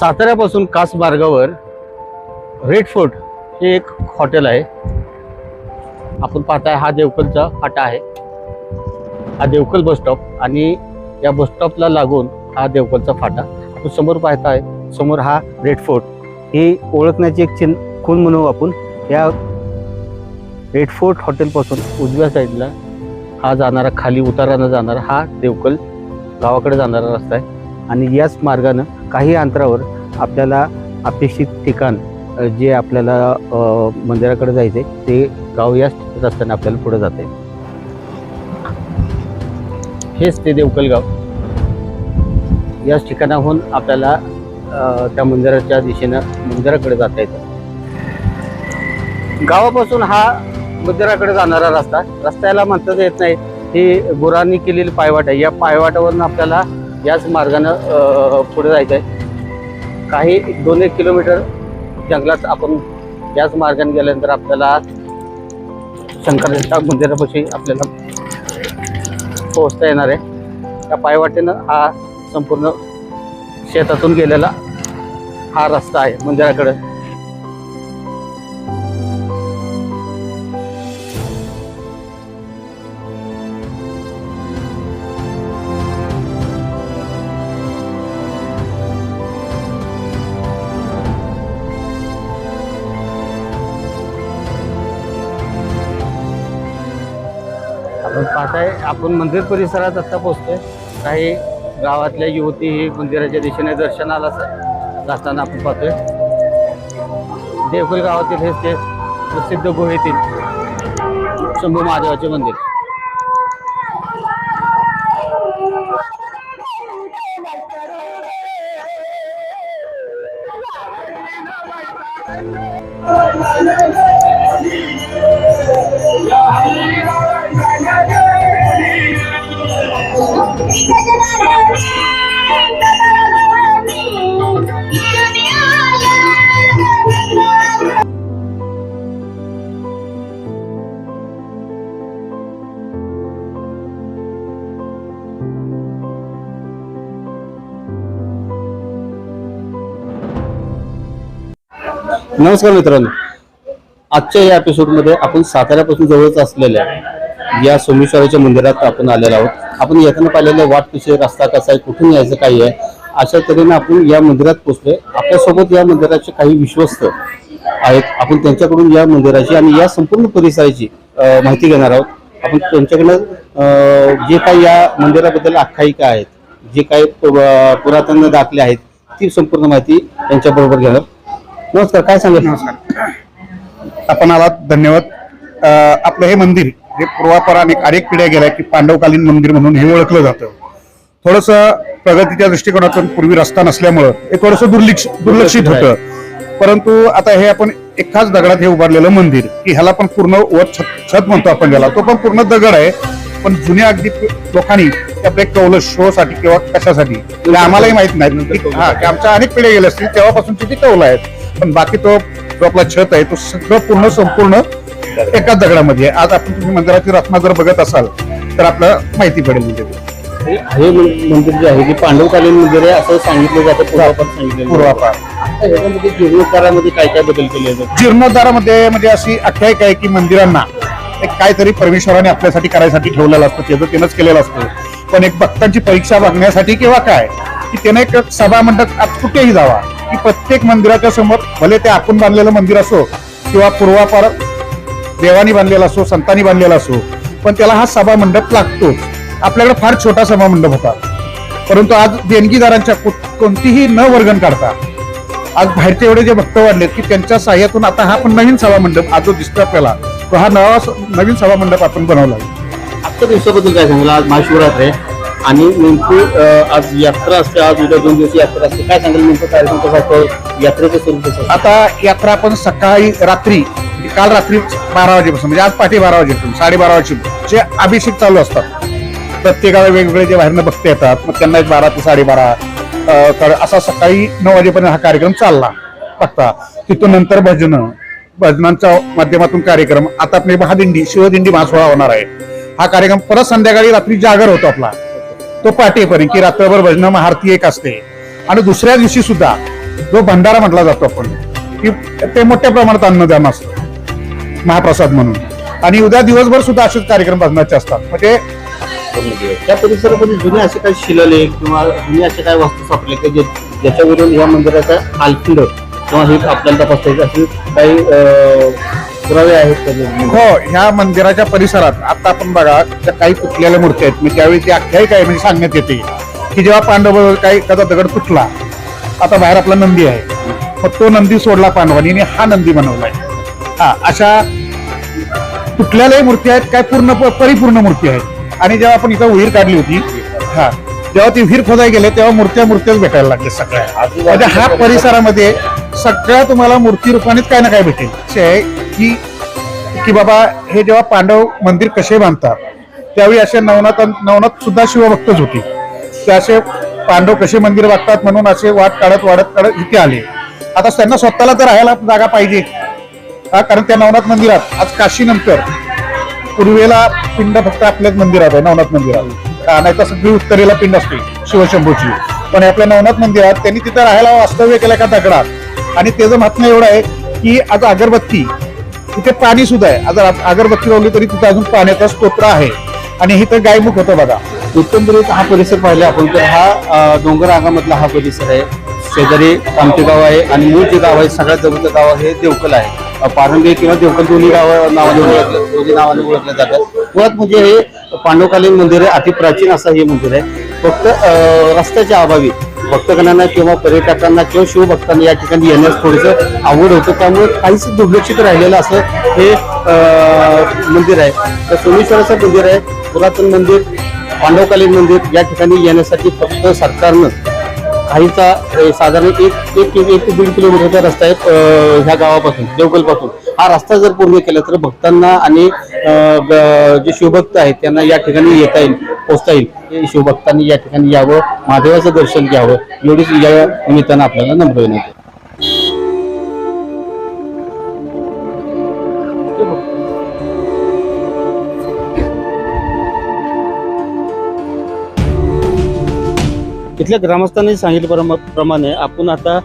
साताऱ्यापासून कास मार्गावर red fort हे एक हॉटेल आहे. आपण पाहताय हा देवकलचा फाटा आहे. हा देवकल बस स्टॉप आणि या बस स्टॉपला लागून हा देवकलचा फाटा. आपण समोर पाहताय समोर हा रेड फोर्ट. ही ओळखण्याची एक चिन्ह खूण म्हणू आपण या रेड फोर्ट हॉटेलपासून उजव्या साईडला हा जाणारा खाली उतारानं जाणारा हा देवकल गावाकडे जाणारा रस्ता आहे. आणि याच मार्गानं काही अंतरावर आपल्याला अपेक्षित ठिकाण जे आपल्याला मंदिराकडे जायचे ते गाव याच रस्त्याने आपल्याला पुढे जाते हेच ते देवकल गाव. याच ठिकाणाहून आपल्याला त्या मंदिराच्या दिशेनं मंदिराकडे जाता येतं. गावापासून हा मंदिराकडे जाणारा रस्ता रस्त्याला म्हणता येत नाही. ही गुरांनी केलेली पायवाट आहे. या पायवाटावरून आपल्याला याच मार्गानं पुढे जायचं आहे काही एक दोन एक किलोमीटर जंगलात आपण याच मार्गाने गेल्यानंतर आपल्याला शंकरच्या मंदिरापाशी आपल्याला पोहोचता येणार आहे. त्या पायवाटेनं हा संपूर्ण शेतातून गेलेला हा रस्ता आहे मंदिराकडे. आपण पाहताय आपण मंदिर परिसरात आता पोहोचतोय. काही गावातल्या युवती ही मंदिराच्या दिशेने दर्शनाला जाताना आपण पाहतोय. देवकुल गावातील हे ते प्रसिद्ध गुहेतील शंभू महादेवाचे मंदिर. नमस्कार मित्रांनो. आजच्या या एपिसोडमध्ये आपण साताऱ्यापासून जवळच असलेल्या या सोमेश्वराच्या मंदिरात आपण आलेलो आहोत. आपण येताना पाहिलेलं वाट कशी रस्ता कसा आहे कुठून यायचं काही आहे अशा तऱ्हेने आपण या मंदिरात पोचलोय आपल्यासोबत या मंदिराचे काही विश्वस्त आहेत. आपण त्यांच्याकडून या मंदिराची आणि या संपूर्ण परिसराची माहिती घेणार आहोत. आपण त्यांच्याकडनं जे काही या मंदिराबद्दल आख्यायिका आहेत जे काही पु- पुरातन दाखले आहेत ती संपूर्ण माहिती त्यांच्याबरोबर घेणार नमस्कार काय सांगत नमस्कार. आपण आलात धन्यवाद. आपलं हे मंदिर हे पूर्वापराने अनेक पिढ्या गेल्या की पांडवकालीन मंदिर म्हणून हे ओळखलं जातं. थोडस प्रगतीच्या दृष्टिकोनातून पूर्वी रस्ता नसल्यामुळं हे थोडस दुर्लक्ष दुर्लक्षित होतं. परंतु आता हे आपण एकाच दगडात हे उभारलेलं मंदिर की ह्याला पण पूर्ण वर छत छत म्हणतो आपण त्याला तो पण पूर्ण दगड आहे पण जुन्या अगदी लोकांनी आपल्या कौल शो साठी किंवा कशासाठी आम्हालाही माहीत नाही. हा आमच्या अनेक पिढ्या गेल्या असतील तेव्हापासूनची ती कौल आहेत पण बाकी तो जो आपला छत आहे तो सगळं पूर्ण संपूर्ण एकाच दगडामध्ये आहे. आज आपण तुम्ही मंदिराची रत्ना जर बघत असाल तर आपल्याला माहिती पडेल म्हणजे. हे मंदिर जे आहे ते पांडवकालीन मंदिर आहे असं सांगितलं जातं पूर्वापार सांगितलं. पूर्वापार. आता ह्याच्यामध्ये जीर्णोद्धारामध्ये काय काय बदल केले जातात जीर्णोद्धारामध्ये म्हणजे अशी आख्यायिका आहे की मंदिरांना एक काहीतरी परमेश्वराने आपल्यासाठी करायसाठी ठेवलेलं असतं त्याचं त्यानंच केलेलं असतं. पण एक भक्तांची परीक्षा बघण्यासाठी किंवा काय? की त्याने एक सभा मंडप कुठेही जावा. की प्रत्येक मंदिराच्या समोर भले ते आपण बांधलेलं मंदिर असो किंवा पूर्वापार देवानी बांधलेला असो संतांनी बांधलेला असो पण त्याला हा सभा मंडप लागतो. आपल्याकडे फार छोटा सभा मंडप होता. परंतु आज देणगीदारांच्या कोणतीही न वर्गण काढता आज बाहेरचे एवढे जे भक्त वाढलेत की त्यांच्या साह्यातून आता हा पण नवीन सभा मंडप आज जो दिसतो आपल्याला तो हा नवा नवीन सभामंडप आपण बनवला आजच्या दिवसाबद्दल काय सांगितलं आज महाशिवरात्र आहे. आणि नेमकी आज यात्रा असते आज उद्या दोन दिवस यात्रा असते. काय सांगाल नेमकं कार्यक्रम कसा असतो यात्रेचं स्वरूप कसं आता यात्रा आपण सकाळी रात्री म्हणजे काल रात्री बारा वाजेपासून म्हणजे आज पहाटे बारा वाजेपासून म्हणजे साडेबारा वाजेपासून जे अभिषेक चालू असतात. प्रत्येकाला वेगवेगळे जे बाहेरनं बघते येतात मग त्यांना एक बारा ते साडेबारा तर असा सकाळी नऊ वाजेपर्यंत हा कार्यक्रम चालला. बघता तिथून नंतर भजन भजनांच्या माध्यमातून कार्यक्रम आता आपली महादिंडी शिवदिंडी महासोहळा होणार आहे. हा कार्यक्रम परत संध्याकाळी रात्री जागर होतो आपला. तो पहाटेपर्यंत की रात्रभर भजन महारती एक असते. आणि दुसऱ्या दिवशी सुद्धा जो भंडारा म्हटला जातो आपण की ते मोठ्या प्रमाणात अन्नदान असतं. महाप्रसाद म्हणून. आणि उद्या दिवसभर सुद्धा असेच कार्यक्रम भजनाचे असतात. म्हणजे त्या परिसरामध्ये जुने असे काही शिलालेख किंवा जुने असे काही वस्तू सापडले की जे ज्याच्यावरून या मंदिराचा आलखिंड किंवा हे आपल्याला तपासता येईल अशी काही अं, पुरावे आहेत का जे? हो ह्या मंदिराच्या परिसरात आता आपण बघा त्या काही तुटलेल्या मूर्ती आहेत. मी त्यावेळी ती आख्यायिका आहे म्हणजे सांगण्यात येते. की जेव्हा पांडव काही एखादा दगड तुटला आता बाहेर आपला नंदी आहे. मग तो नंदी सोडला पांडवांनी आणि हा नंदी बनवलाय. हा अशा तुटलेल्याही मूर्ती आहेत काय पूर्ण प- परिपूर्ण मूर्ती आहेत. आणि जेव्हा आपण इथं विहीर काढली होती हा जेव्हा ती विहीर खोदाय गेले तेव्हा मूर्त्या मूर्त्याच भेटायला लागले सगळ्या. म्हणजे हा परिसरामध्ये सगळ्या तुम्हाला मूर्ती रूपानेच काय ना काय भेटेल. असे आहे की की बाबा हे जेव्हा पांडव मंदिर कसे बांधतात त्यावेळी असे नवनाथ नवनाथ सुद्धा शिवभक्तच होती. ते असे पांडव कसे मंदिर बांधतात म्हणून असे वाट काढत वाढत काढत इथे आले. आता त्यांना स्वतःला तर राहायला जागा पाहिजे. हा कारण त्या नवनाथ मंदिरात आज काशीनंतर पूर्वेला पिंड फक्त आपल्याच मंदिरात आहे नवनाथ मंदिरात. नाही तर सगळी उत्तरेला पिंड असते शिवशंभूची. पण आपल्या नवनाथ मंदिरात त्यांनी तिथं राहायला वास्तव्य केलं का दगडात? आणि त्याचं महात्म्य एवढं आहे की आज अगरबत्ती तिथे पाणी सुद्धा आहे. आज अगरबत्ती लावली तरी तिथे अजून पाण्याचा स्तोत्र आहे. आणि हे तर गायमुख होतं बघा. एकंदरीत हा परिसर पाहिला आपण तर हा अं, डोंगर हा परिसर आहे. शेजारी कामटे गाव आहे आणि मूळ जे गाव आहे सगळ्यात जवळचं गाव आहे देवकल आहे. पारंबी किंवा देवकल दोन्ही गाव नावाने ओळखलं दोन्ही नावाने ओळखलं जातं मुळात म्हणजे हे पांडवकालीन मंदिर आहे अति प्राचीन असं हे मंदिर आहे. फक्त रस्त्याच्या अभावी भक्तगणांना किंवा पर्यटकांना किंवा शिवभक्तांना या ठिकाणी येण्यास थोडंसं आवड होतं. त्यामुळे काहीच दुर्लक्षित राहिलेलं असं हे मंदिर आहे. तर सोमेश्वराचं मंदिर आहे. पुरातन मंदिर पांडवकालीन मंदिर या ठिकाणी येण्यासाठी फक्त सरकारनं काहीचा साधारण एक एक एक ते दीड किलोमीटरचा रस्ता आहे ह्या गावापासून देवगलपासून. हा रस्ता जर पूर्ण केला तर भक्तांना आणि जे शिवभक्त आहेत त्यांना या ठिकाणी येता येईल पोचता येईल. शिवभक्तांनी या ठिकाणी यावं महादेवाचं दर्शन घ्यावं एवढीच या निमित्तानं आपल्याला नम्र विनंती. इथल्या ग्रामस्थांनी सांगितल्याप्रम- प्रमाणे आपण आता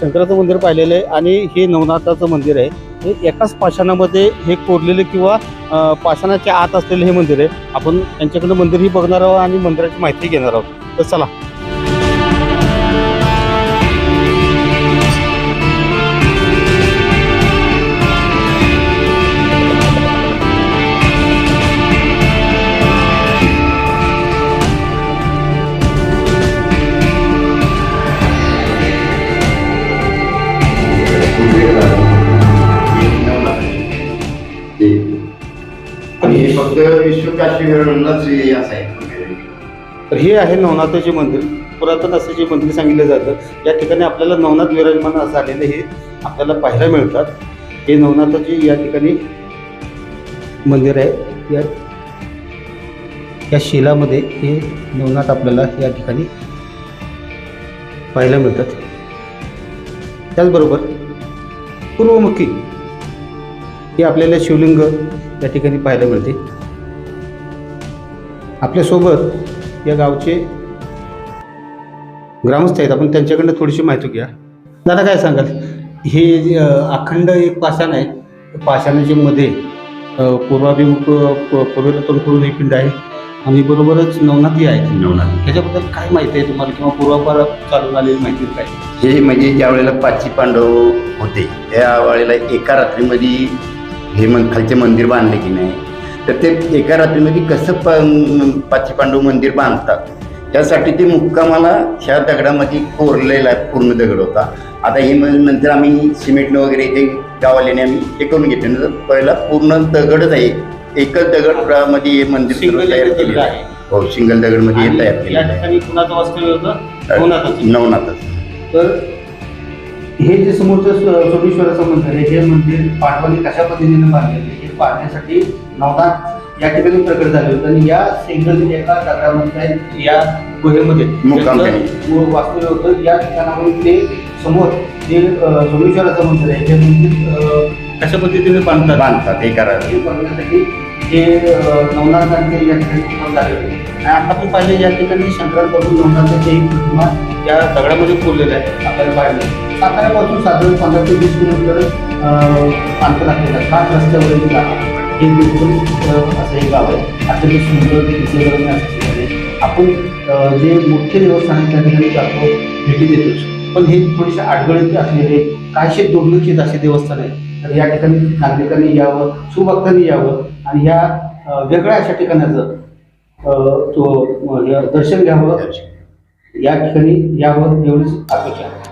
शंकराचं मंदिर पाहिलेलं आहे आणि हे नवनाथाचं मंदिर आहे. हे एकाच पाषाणामध्ये हे कोरलेलं किंवा पाषाणाच्या आत असलेलं हे मंदिर आहे. आपण त्यांच्याकडे मंदिरही बघणार आहोत आणि मंदिराची माहिती घेणार आहोत. तर चला. काशी तर हे आहे नवनाथाचे मंदिर. पुरातन असं जे मंदिर सांगितलं जातं या ठिकाणी आपल्याला नवनाथ विराजमान असं हे आपल्याला पाहायला मिळतात. हे नवनाथाचे या ठिकाणी मंदिर आहे. या या शिलामध्ये हे नवनाथ आपल्याला या ठिकाणी पाहायला मिळतात. त्याचबरोबर पूर्वमुखी हे आपल्याला शिवलिंग या ठिकाणी पाहायला मिळते. आपल्यासोबत या गावचे ग्रामस्थ आहेत. आपण त्यांच्याकडनं थोडीशी माहिती घ्या. दादा काय सांगाल? हे अखंड एक पाषाण आहे. पाषाणाच्या मध्ये पूर्वाभिमुख अ, प- पूर्वेला तोंड ही पिंड आहे आणि बरोबरच नवनाथी आहे. नवनाथ. त्याच्याबद्दल काय माहिती आहे तुम्हाला किंवा पूर्वापार चालून आलेली माहिती काय? हे म्हणजे ज्या वेळेला पाचही पांडव होते त्या वेळेला एका रात्रीमध्ये हे मन खालचे मंदिर बांधले की नाही? तर ते एका रात्रीमध्ये कसं प पाचही पांडव मंदिर बांधतात. त्यासाठी ते मुक्कामाला ह्या दगडामध्ये कोरलेला पूर्ण दगड होता. आता हे नंतर आम्ही सिमेंटनं वगैरे ते गावाल्याने आम्ही हे करून घेतलं. पहिला पूर्ण दगडच आहे. एकच दगडमध्ये हे मंदिर तयार केलेलं आहे. हो सिंगल दगडमध्ये हे तयार केलेलं आहे. नवनाथच. तर हे जे समोरचं सोमेश्वराचं मंदिर आहे हे मंदिर पांडवांनी कशा पद्धतीने बांधलेले हे पाहण्यासाठी नवनाथ या ठिकाणी प्रकट झाले होते आणि या सिंगल एका दगडामध्ये या गुहेमध्ये. वास्तव्य होतं या ठिकाणावरून ते समोर जे सोमेश्वराचं मंदिर आहे हे मंदिर कशा पद्धतीने बांधतात? बांधतात हे बघण्यासाठी हे अं, नवनाथांचे या ठिकाणी स्थापन झाले होते. आणि आता पण पाहिले या ठिकाणी शंकरापासून नवनाथाची एक प्रतिमा या दगडामध्ये कोरलेली आहे आपल्याला पाहिजे साताऱ्यापासून साधारण पंधरा ते वीस किलोमीटर अंतर असलेलं आहे. खास रस्त्यावरील गाव हे बिलकुल असं हे गाव आहे. अतिशय सुंदर निसर्गरम्य असं आपण जे मुख्य देवस्थान आहे त्या ठिकाणी जातो भेटी देतो. पण हे थोडेसे अडगळीत असलेले काहीशे दुर्लक्षित असे देवस्थान आहे. तर या ठिकाणी नागरिकांनी यावं सुभक्तांनी यावं आणि ह्या वेगळ्या अशा ठिकाणाचं तो दर्शन घ्यावं. या ठिकाणी यावं एवढीच अपेक्षा आहे.